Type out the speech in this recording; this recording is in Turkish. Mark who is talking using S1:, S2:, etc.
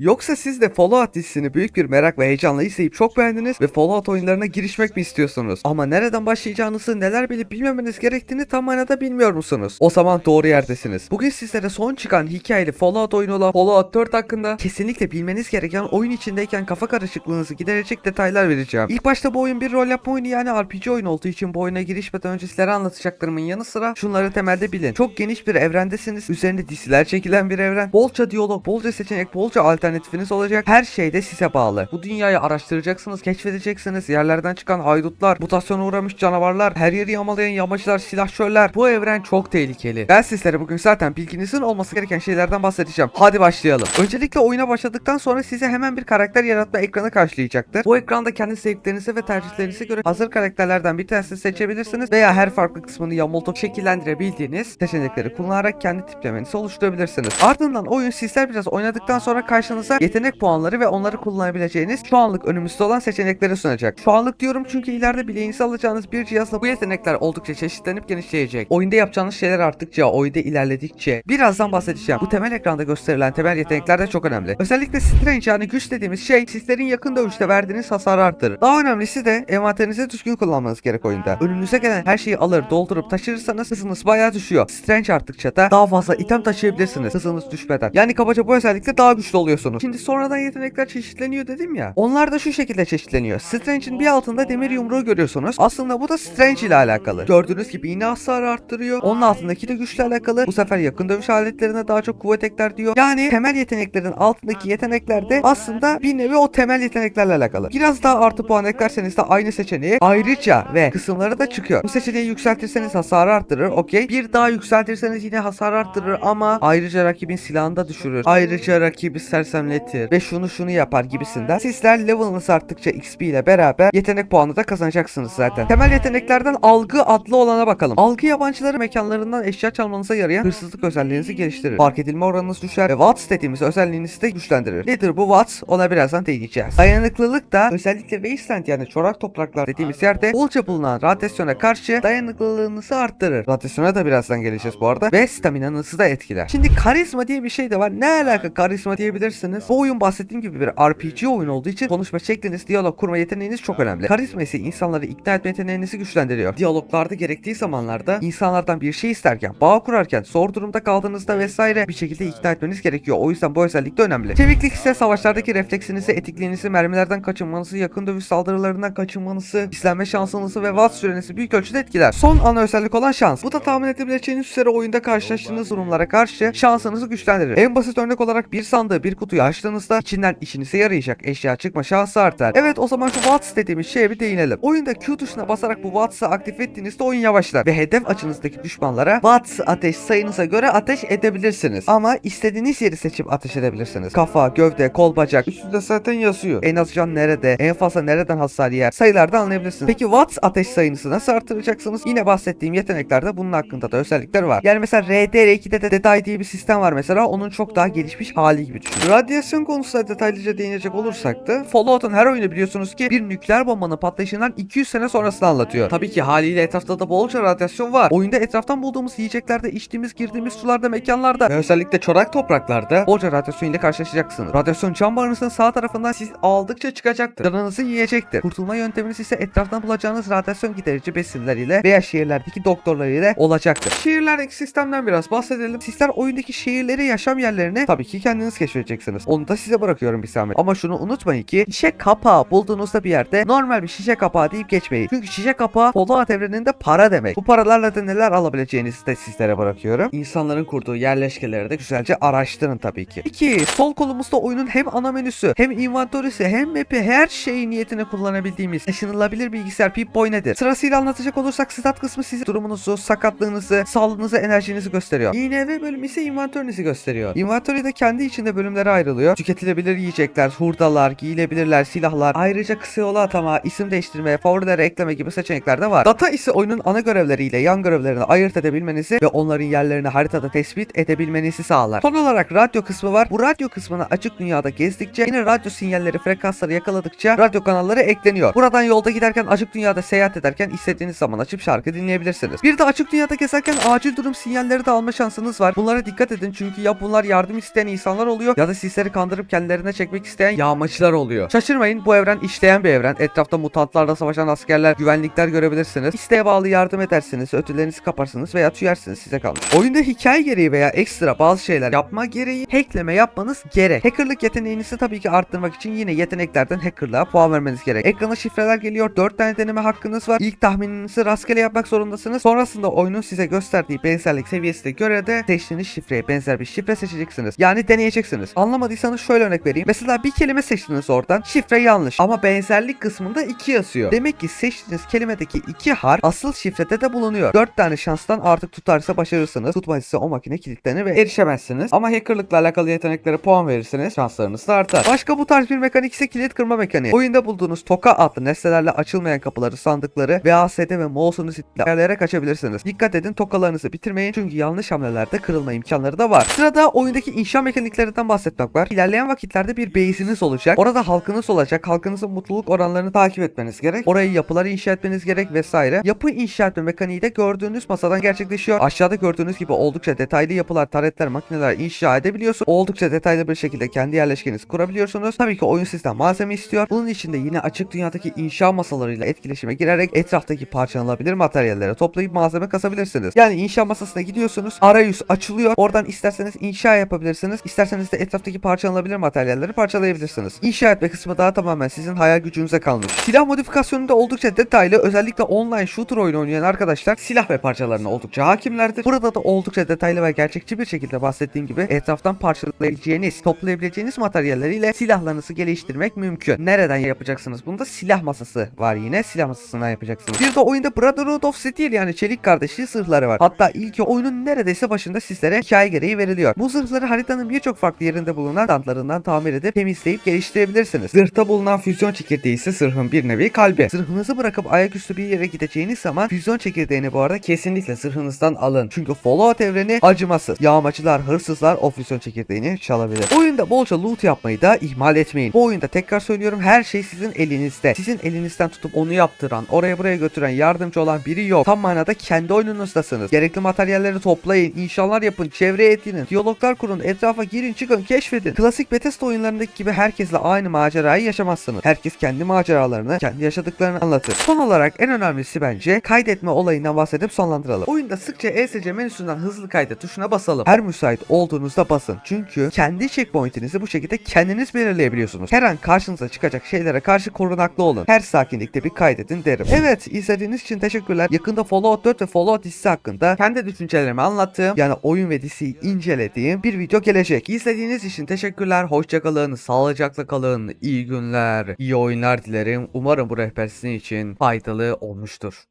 S1: Yoksa siz de Fallout dizisini büyük bir merak ve heyecanla izleyip çok beğendiniz ve Fallout oyunlarına girişmek mi istiyorsunuz? Ama nereden başlayacağınızı, neler bilip bilmemeniz gerektiğini tam manada bilmiyor musunuz? O zaman doğru yerdesiniz. Bugün sizlere son çıkan hikayeli Fallout oyunu olan Fallout 4 hakkında kesinlikle bilmeniz gereken oyun içindeyken kafa karışıklığınızı giderecek detaylar vereceğim. İlk başta bu oyun bir rol yapma oyunu yani RPG oyun olduğu için bu oyuna girişmeden önce sizlere anlatacaklarımın yanı sıra şunları temelde bilin. Çok geniş bir evrendesiniz. Üzerinde diziler çekilen bir evren. Bolca diyalog, bolca seçenek, bolca alternatifiniz olacak. Her şey de size bağlı. Bu dünyayı araştıracaksınız, keşfedeceksiniz. Yerlerden çıkan haydutlar, mutasyona uğramış canavarlar, her yeri yağmalayan yamacılar, silahşörler. Bu evren çok tehlikeli. Ben sizlere bugün zaten bilginizin olması gereken şeylerden bahsedeceğim. Hadi başlayalım. Öncelikle oyuna başladıktan sonra size hemen bir karakter yaratma ekranı karşılayacaktır. Bu ekranda kendi zevklerinize ve tercihlerinize göre hazır karakterlerden bir tanesini seçebilirsiniz veya her farklı kısmını yamultup şekillendirebildiğiniz seçenekleri kullanarak kendi tiplemenizi oluşturabilirsiniz. Ardından oyun sizler biraz oynadıktan sonra karşınıza yetenek puanları ve onları kullanabileceğiniz şu anlık önümüzde olan seçenekleri sunacak. Şu anlık diyorum çünkü ileride bileğinize alacağınız bir cihazla bu yetenekler oldukça çeşitlenip genişleyecek. Oyunda yapacağınız şeyler arttıkça, oyunda ilerledikçe birazdan bahsedeceğim. Bu temel ekranda gösterilen temel yetenekler de çok önemli. Özellikle Strange yani güç dediğimiz şey sizlerin yakın dövüşte verdiğiniz hasarı arttırır. Daha önemlisi de envanterinizi düzgün kullanmanız gerek oyunda. Önünüze gelen her şeyi alır, doldurup taşırırsanız hızınız bayağı düşüyor. Strange arttıkça da daha fazla item taşıyabilirsiniz hızınız düşmeden. Yani kabaca bu özellikle daha güçlü oluyorsunuz. Şimdi sonradan yetenekler çeşitleniyor dedim ya. Onlar da şu şekilde çeşitleniyor. Strange'in bir altında demir yumruğu görüyorsunuz. Aslında bu da Strange ile alakalı. Gördüğünüz gibi yine hasarı arttırıyor. Onun altındaki de güçle alakalı. Bu sefer yakın dövüş aletlerine daha çok kuvvet ekler diyor. Yani temel yeteneklerin altındaki yetenekler de aslında bir nevi o temel yeteneklerle alakalı. Biraz daha artı puan eklerseniz de aynı seçeneği ayrıca ve kısımları da çıkıyor. Bu seçeneği yükseltirseniz hasarı arttırır. Okey. Bir daha yükseltirseniz yine hasar arttırır ama ayrıca rakibin silahını da düşürür. Ayrıca rakibi sersemletir ve şunu şunu yapar gibisinden. Sizler level'ınız arttıkça XP ile beraber yetenek puanı da kazanacaksınız zaten. Temel yeteneklerden algı adlı olana bakalım. Algı yabancıları mekanlarından eşya çalmanıza yarayan hırsızlık özelliğinizi geliştirir. Fark edilme oranınız düşer ve Watts dediğimiz özelliğinizi de güçlendirir. Nedir bu Watts? Ona birazdan değineceğiz. Dayanıklılık da özellikle Wasteland yani çorak topraklar dediğimiz yerde bolca bulunan radyasyona karşı dayanıklılığınızı arttırır. Radyasyona da birazdan geleceğiz bu arada ve staminanızı da etkiler. Şimdi karizma diye bir şey de var. Ne alaka karizma diyebilirsiniz. Bu oyun bahsettiğim gibi bir RPG oyun olduğu için konuşma şekliniz, diyalog kurma yeteneğiniz çok önemli. Karizma ise insanları ikna etme yeteneğinizi güçlendiriyor. Diyaloglarda gerektiği zamanlarda insanlardan bir şey isterken, bağ kurarken, zor durumda kaldığınızda vesaire bir şekilde ikna etmeniz gerekiyor. O yüzden bu özellik de önemli. Çeviklik ise savaşlardaki refleksinizi, etikliğinizi, mermilerden kaçınmanızı, yakın dövüş saldırılarından kaçınmanızı, izlenme şansınızı ve watt sürenizi büyük ölçüde etkiler. Son ana özellik olan şans. Bu da tahmin edebileceğiniz üzere oyunda karşılaştığınız durumlara karşı şansınızı güçlendirir. En basit örnek olarak bir sandığı bir kutuyu açtığınızda içinden işinize yarayacak eşya çıkma şansı artar. Evet o zaman şu Watts dediğimiz şeye bir değinelim. Oyunda Q tuşuna basarak bu Watts'ı aktif ettiğinizde oyun yavaşlar ve hedef açınızdaki düşmanlara Watts ateş sayınıza göre ateş edebilirsiniz. Ama istediğiniz yeri seçip ateş edebilirsiniz. Kafa, gövde, kol, bacak üstünde zaten yazıyor. En az can nerede, en fazla nereden hasar yer sayılarda anlayabilirsiniz. Peki Watts ateş sayınızı nasıl artıracaksınız? Yine bahsettiğim yeteneklerde bunun hakkında da özellikler var. Yani mesela RDR2'de de Dead Eye diye bir sistem var mesela. Onun çok daha gelişmiş hali gibi düşünün. Radyasyon konusuna detaylıca değinecek olursak da Fallout'un her oyunu biliyorsunuz ki bir nükleer bombanın patlayışından 200 sene sonrasını anlatıyor. Tabii ki haliyle etrafta da bolca radyasyon var. Oyunda etraftan bulduğumuz yiyeceklerde, içtiğimiz, girdiğimiz sularda, mekanlarda ve özellikle çorak topraklarda bolca radyasyon ile karşılaşacaksınız. Radyasyon cam barınızın sağ tarafından siz aldıkça çıkacaktır. Canınızı yiyecektir. Kurtulma yönteminiz ise etraftan bulacağınız radyasyon giderici besinler ile veya şehirlerdeki doktorlar ile olacaktır. Şehirlerdeki sistemden biraz bahsedelim. Sizler oyundaki şehirleri, yaşam yerlerini tabii ki kendiniz keşfedeceksiniz. Onu da size bırakıyorum bir zahmet. Ama şunu unutmayın ki şişe kapağı bulduğunuzda bir yerde normal bir şişe kapağı deyip geçmeyin. Çünkü şişe kapağı Fallout evreninde para demek. Bu paralarla da neler alabileceğinizi de sizlere bırakıyorum. İnsanların kurduğu yerleşkeleri de güzelce araştırın tabii ki. İki, sol kolumuzda oyunun hem ana menüsü, hem inventörüsü, hem map'i her şeyi niyetine kullanabildiğimiz taşınılabilir bilgisayar Pip-Boy nedir? Sırasıyla anlatacak olursak stat kısmı sizin durumunuzu, sakatlığınızı, sağlığınızı, enerjinizi gösteriyor. INV bölümü ise inventörünüzü gösteriyor. Inventörü de kendi içinde bölümlere ayrılıyor. Tüketilebilir yiyecekler, hurdalar, giyilebilirler, silahlar, ayrıca kısa yola atama, isim değiştirme, favorilere ekleme gibi seçenekler de var. Data ise oyunun ana görevleriyle yan görevlerini ayırt edebilmenizi ve onların yerlerini haritada tespit edebilmenizi sağlar. Son olarak radyo kısmı var. Bu radyo kısmına açık dünyada gezdikçe yine radyo sinyalleri frekansları yakaladıkça radyo kanalları ekleniyor. Buradan yolda giderken açık dünyada seyahat ederken istediğiniz zaman açıp şarkı dinleyebilirsiniz. Bir de açık dünyada gezerken acil durum sinyalleri de alma şansınız var. Bunlara dikkat edin çünkü ya bunlar yardım isteyen insanlar oluyor ya da siz sizleri kandırıp kendilerine çekmek isteyen yağmacılar oluyor. Şaşırmayın bu evren işleyen bir evren. Etrafta mutantlarla savaşan askerler, güvenlikler görebilirsiniz. İsteğe bağlı yardım edersiniz, ödüllerinizi kaparsınız veya tüyersiniz size kalmış. Oyunda hikaye gereği veya ekstra bazı şeyler yapma gereği hackleme yapmanız gerek. Hackerlık yeteneğinizi tabii ki arttırmak için yine yeteneklerden hackerlığa puan vermeniz gerek. Ekrana şifreler geliyor. 4 tane deneme hakkınız var. İlk tahmininizi rastgele yapmak zorundasınız. Sonrasında oyunun size gösterdiği benzerlik seviyesine göre de seçtiğiniz şifreye benzer bir şifre seçeceksiniz. Yani deneyeceksiniz. Anlamadıysanız şöyle örnek vereyim. Mesela bir kelime seçtiniz oradan. Şifre yanlış. Ama benzerlik kısmında 2 yazıyor. Demek ki seçtiğiniz kelimedeki 2 harf asıl şifrede de bulunuyor. 4 tane şanstan artık tutarsa başarırsınız. Tutmazsa o makine kilitlenir ve erişemezsiniz. Ama hackerlıkla alakalı yeteneklere puan verirseniz şanslarınız da artar. Başka bu tarz bir mekanik ise kilit kırma mekaniği. Oyunda bulduğunuz toka adlı nesnelerle açılmayan kapıları, sandıkları, VASD ve mouse'unuz ile ayarlayarak açabilirsiniz. Dikkat edin tokalarınızı bitirmeyin çünkü yanlış hamlelerde kırılma imkanları da var. Sırada oyundaki inşa mekaniklerinden bahsetmek var. İlerleyen vakitlerde bir base'iniz olacak. Orada halkınız olacak. Halkınızın mutluluk oranlarını takip etmeniz gerek. Orayı yapılar inşa etmeniz gerek vesaire. Yapı inşa etme mekaniği de gördüğünüz masadan gerçekleşiyor. Aşağıda gördüğünüz gibi oldukça detaylı yapılar, taretler, makineler inşa edebiliyorsunuz. Oldukça detaylı bir şekilde kendi yerleşkenizi kurabiliyorsunuz. Tabii ki oyun sizden malzeme istiyor. Bunun için de yine açık dünyadaki inşa masalarıyla etkileşime girerek etraftaki parçalanabilir materyalleri toplayıp malzeme kasabilirsiniz. Yani inşa masasına gidiyorsunuz. Arayüz açılıyor. Oradan isterseniz inşa yapabilirsiniz. İsterseniz de etraftaki parçalanabilir materyalleri parçalayabilirsiniz. İnşa etme kısmı daha tamamen sizin hayal gücünüze kalmış. Silah modifikasyonu da oldukça detaylı. Özellikle online shooter oyunu oynayan arkadaşlar silah ve parçalarına oldukça hakimlerdir. Burada da oldukça detaylı ve gerçekçi bir şekilde bahsettiğim gibi etraftan parçalayabileceğiniz, toplayabileceğiniz materyalleriyle silahlarınızı geliştirmek mümkün. Nereden yapacaksınız? Bunda silah masası var yine. Silah masasından yapacaksınız. Bir de oyunda Brotherhood of Steel yani çelik kardeşi zırhları var. Hatta ilk oyunun neredeyse başında sizlere hikaye gereği veriliyor. Bu zırhları haritanın birçok farklı yerinde bulunan standlarından tamir edip temizleyip geliştirebilirsiniz. Zırhta bulunan füzyon çekirdeği ise zırhın bir nevi kalbi. Zırhınızı bırakıp ayaküstü bir yere gideceğiniz zaman füzyon çekirdeğini bu arada kesinlikle zırhınızdan alın. Çünkü Fallout evreni acımasız. Yağmacılar, hırsızlar o füzyon çekirdeğini çalabilir. Oyunda bolca loot yapmayı da ihmal etmeyin. Bu oyunda tekrar söylüyorum her şey sizin elinizde. Sizin elinizden tutup onu yaptıran, oraya buraya götüren, yardımcı olan biri yok. Tam manada kendi oyununuzdasınız. Gerekli materyalleri toplayın, inşalar yapın, çevreye edinin, diyaloglar kurun, etrafa girin, çıkın, keşfedin. Klasik Bethesda oyunlarındaki gibi herkesle aynı macerayı yaşamazsınız. Herkes kendi maceralarını, kendi yaşadıklarını anlatır. Son olarak en önemlisi bence kaydetme olayından bahsedip sonlandıralım. Oyunda sıkça ESC menüsünden hızlı kaydet tuşuna basalım. Her müsait olduğunuzda basın. Çünkü kendi checkpoint'inizi bu şekilde kendiniz belirleyebiliyorsunuz. Her an karşınıza çıkacak şeylere karşı korunaklı olun. Her sakinlikte bir kaydedin derim. Evet izlediğiniz için teşekkürler. Yakında Fallout 4 ve Fallout dizisi hakkında kendi düşüncelerimi anlattığım yani oyun ve diziyi incelediğim bir video gelecek. İzlediğiniz için teşekkürler. Hoşçakalın, sağlıcakla kalın, iyi günler, iyi oyunlar dilerim. Umarım bu rehber sizin için faydalı olmuştur.